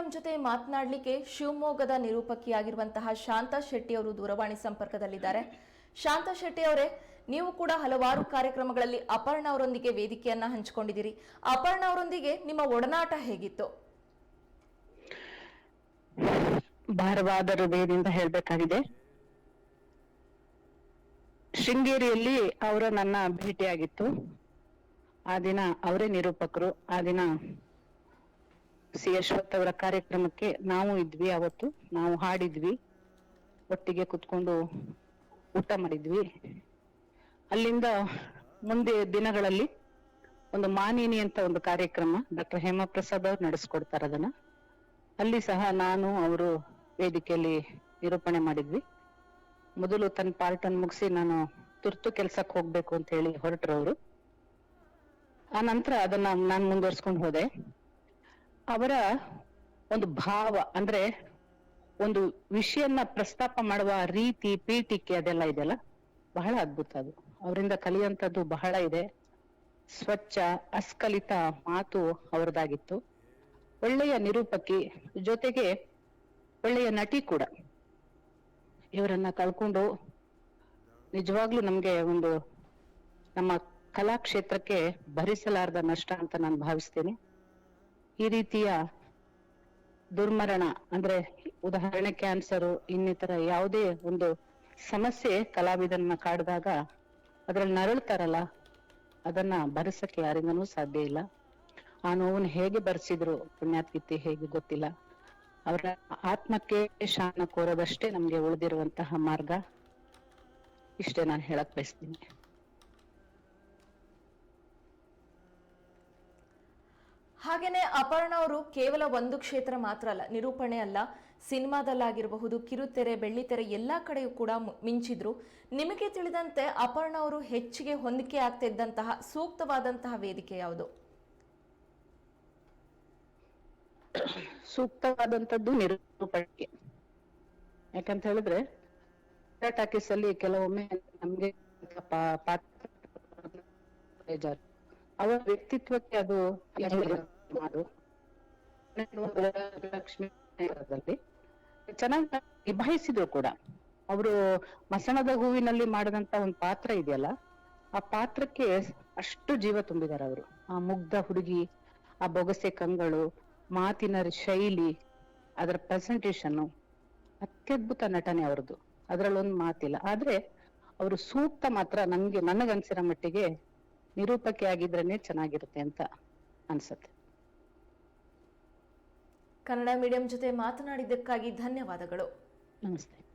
Medium ಜೊತೆ ಮಾತನಾಡಲಿಕ್ಕೆ ಶಿವಮೊಗ್ಗದ ನಿರೂಪಕಿಯಾಗಿರುವಂತಹ ಶಾಂತಾ ಶೆಟ್ಟಿ ಅವರು ದೂರವಾಣಿ ಸಂಪರ್ಕದಲ್ಲಿದ್ದಾರೆ. ಶಾಂತಾ ಶೆಟ್ಟಿ ಅವರೇ, ನೀವು ಕೂಡ ಹಲವಾರು ಕಾರ್ಯಕ್ರಮಗಳಲ್ಲಿ ಅಪರ್ಣ ಅವರೊಂದಿಗೆ ವೇದಿಕೆಯನ್ನ ಹಂಚಿಕೊಂಡಿದ್ದೀರಿ. ಅಪರ್ಣ ಅವರೊಂದಿಗೆ ನಿಮ್ಮ ಒಡನಾಟ ಹೇಗಿತ್ತು? ಭಾರವಾದ ಹೃದಯದಿಂದ ಹೇಳ್ಬೇಕಾಗಿದೆ. ಶೃಂಗೇರಿಯಲ್ಲಿ ಅವರ ನನ್ನ ಭೇಟಿಯಾಗಿತ್ತು. ಆ ದಿನ ಅವರೇ ನಿರೂಪಕರು. ಆ ದಿನ ಸಿ ಅಶ್ವಥ್ ಅವರ ಕಾರ್ಯಕ್ರಮಕ್ಕೆ ನಾವು ಇದ್ವಿ ಅವತ್ತು. ನಾವು ಹಾಡಿದ್ವಿ. ಒಟ್ಟಿಗೆ ಕುತ್ಕೊಂಡು ಊಟ ಮಾಡಿದ್ವಿ. ಅಲ್ಲಿಂದ ಮುಂದೆ ದಿನಗಳಲ್ಲಿ ಒಂದು ಮಾನಿನಿ ಅಂತ ಒಂದು ಕಾರ್ಯಕ್ರಮ ಡಾಕ್ಟರ್ ಹೇಮಪ್ರಸಾದ್ ಅವ್ರು ನಡೆಸ್ಕೊಡ್ತಾರೆ ಅದನ್ನ. ಅಲ್ಲಿ ಸಹ ನಾನು, ಅವರು ವೇದಿಕೆಯಲ್ಲಿ ನಿರೂಪಣೆ ಮಾಡಿದ್ವಿ. ಮೊದಲು ತನ್ನ ಪಾರ್ಟ್ ಅನ್ನು ಮುಗಿಸಿ ನಾನು ತುರ್ತು ಕೆಲ್ಸಕ್ಕೆ ಹೋಗ್ಬೇಕು ಅಂತ ಹೇಳಿ ಹೊರಟ್ರು ಅವರು. ಆ ನಂತರ ಅದನ್ನ ನಾನು ಮುಂದುವರ್ಸ್ಕೊಂಡು ಹೋದೆ. ಅವರ ಒಂದು ಭಾವ, ಅಂದ್ರೆ ಒಂದು ವಿಷಯನ್ನ ಪ್ರಸ್ತಾಪ ಮಾಡುವ ರೀತಿ, ಪೀಠಿಕೆ ಅದೆಲ್ಲ ಇದೆಯಲ್ಲ? ಬಹಳ ಅದ್ಭುತ ಅದು. ಅವರಿಂದ ಕಲಿಯುವಂತದ್ದು ಬಹಳ ಇದೆ. ಸ್ವಚ್ಛ, ಅಸ್ಕಲಿತ ಮಾತು ಅವರದಾಗಿತ್ತು. ಒಳ್ಳೆಯ ನಿರೂಪಕಿ ಜೊತೆಗೆ ಒಳ್ಳೆಯ ನಟಿ ಕೂಡ. ಇವರನ್ನ ಕಳ್ಕೊಂಡು ನಿಜವಾಗ್ಲೂ ನಮ್ಗೆ ಒಂದು ನಮ್ಮ ಕಲಾಕ್ಷೇತ್ರಕ್ಕೆ ಭರಿಸಲಾರದ ನಷ್ಟ ಅಂತ ನಾನು ಭಾವಿಸ್ತೇನೆ. ಈ ರೀತಿಯ ದುರ್ಮರಣ ಅಂದ್ರೆ ಉದಾಹರಣೆ ಕ್ಯಾನ್ಸರು ಇನ್ನಿತರ ಯಾವುದೇ ಒಂದು ಸಮಸ್ಯೆ ಕಲಾವಿದನ್ನ ಕಾಡಿದಾಗ ಅದ್ರಲ್ಲಿ ನರಳ್ತಾರಲ್ಲ, ಅದನ್ನ ಭರಿಸಕ್ಕೆ ಯಾರಿಂದನೂ ಸಾಧ್ಯ ಇಲ್ಲ. ಆ ನೋವನ್ನ ಹೇಗೆ ಭರಿಸಿದ್ರು ಪುಣ್ಯಾತ್ಗಿತ್ತಿ ಹೇಗೆ ಗೊತ್ತಿಲ್ಲ. ಅವರ ಆತ್ಮಕ್ಕೆ ಶಾನ ಕೋರೋದಷ್ಟೇ ನಮ್ಗೆ ಉಳಿದಿರುವಂತಹ ಮಾರ್ಗ. ಇಷ್ಟೇ ನಾನು ಹೇಳಕ್ ಬಯಸ್ತೀನಿ. ಹಾಗೇನೆ ಅಪರ್ಣ ಅವರು ಕೇವಲ ಒಂದು ಕ್ಷೇತ್ರ ಮಾತ್ರ ಅಲ್ಲ, ನಿರೂಪಣೆ ಅಲ್ಲ, ಸಿನಿಮಾದಲ್ಲಾಗಿರಬಹುದು, ಕಿರುತೆರೆ, ಬೆಳ್ಳಿತೆರೆ ಎಲ್ಲಾ ಕಡೆಯೂ ಕೂಡ ಮಿಂಚಿದ್ರು ನಿಮಗೆ ತಿಳಿದಂತೆ ಅಪರ್ಣ ಅವರು ಹೆಚ್ಚಿಗೆ ಹೊಂದಿಕೆ ಆಗ್ತಿದ್ದಂತಹ ಸೂಕ್ತವಾದಂತಹ ವೇದಿಕೆ ಯಾವುದು ಸೂಕ್ತವಾದಂತದ್ದು ನಿರೂಪಣೆ ಯಾಕಂತ ಹೇಳಿದ್ರೆ ಟಾಕೀಸ್ ಅಲ್ಲಿ ಕೆಲವೊಮ್ಮೆ ನಮ್ಗೆ ಪಾತ್ರ. ಅವರ ವ್ಯಕ್ತಿತ್ವಕ್ಕೆ ಅದು ಮಾಡು. ಚೆನ್ನಾಗಿ ನಿಭಾಯಿಸಿದ್ರು ಕೂಡ. ಅವರು ಮಸಣದ ಹೂವಿನಲ್ಲಿ ಮಾಡಿದಂತ ಒಂದು ಪಾತ್ರ ಇದೆಯಲ್ಲ, ಆ ಪಾತ್ರಕ್ಕೆ ಅಷ್ಟು ಜೀವ ತುಂಬಿದಾರೆ ಅವರು. ಆ ಮುಗ್ಧ ಹುಡುಗಿ, ಆ ಬೊಗಸೆ ಕಂಗಳು, ಮಾತಿನ ಶೈಲಿ, ಅದರ ಪ್ರೆಸೆಂಟೇಶನ್ ಅತ್ಯದ್ಭುತ ನಟನೆ ಅವ್ರದ್ದು. ಅದ್ರಲ್ಲೊಂದು ಮಾತಿಲ್ಲ. ಆದ್ರೆ ಅವರು ಸೂಕ್ತ ಮಾತ್ರ ನನಗೆ ನನಗನ್ಸಿರೋ ಮಟ್ಟಿಗೆ ನಿರೂಪಕಿ ಆಗಿದ್ರೇನೆ ಚೆನ್ನಾಗಿರುತ್ತೆ ಅಂತ ಅನ್ಸುತ್ತೆ. ಕನ್ನಡ ಮೀಡಿಯಂ ಜೊತೆ ಮಾತನಾಡಿದ್ದಕ್ಕಾಗಿ ಧನ್ಯವಾದಗಳು. ನಮಸ್ತೆ.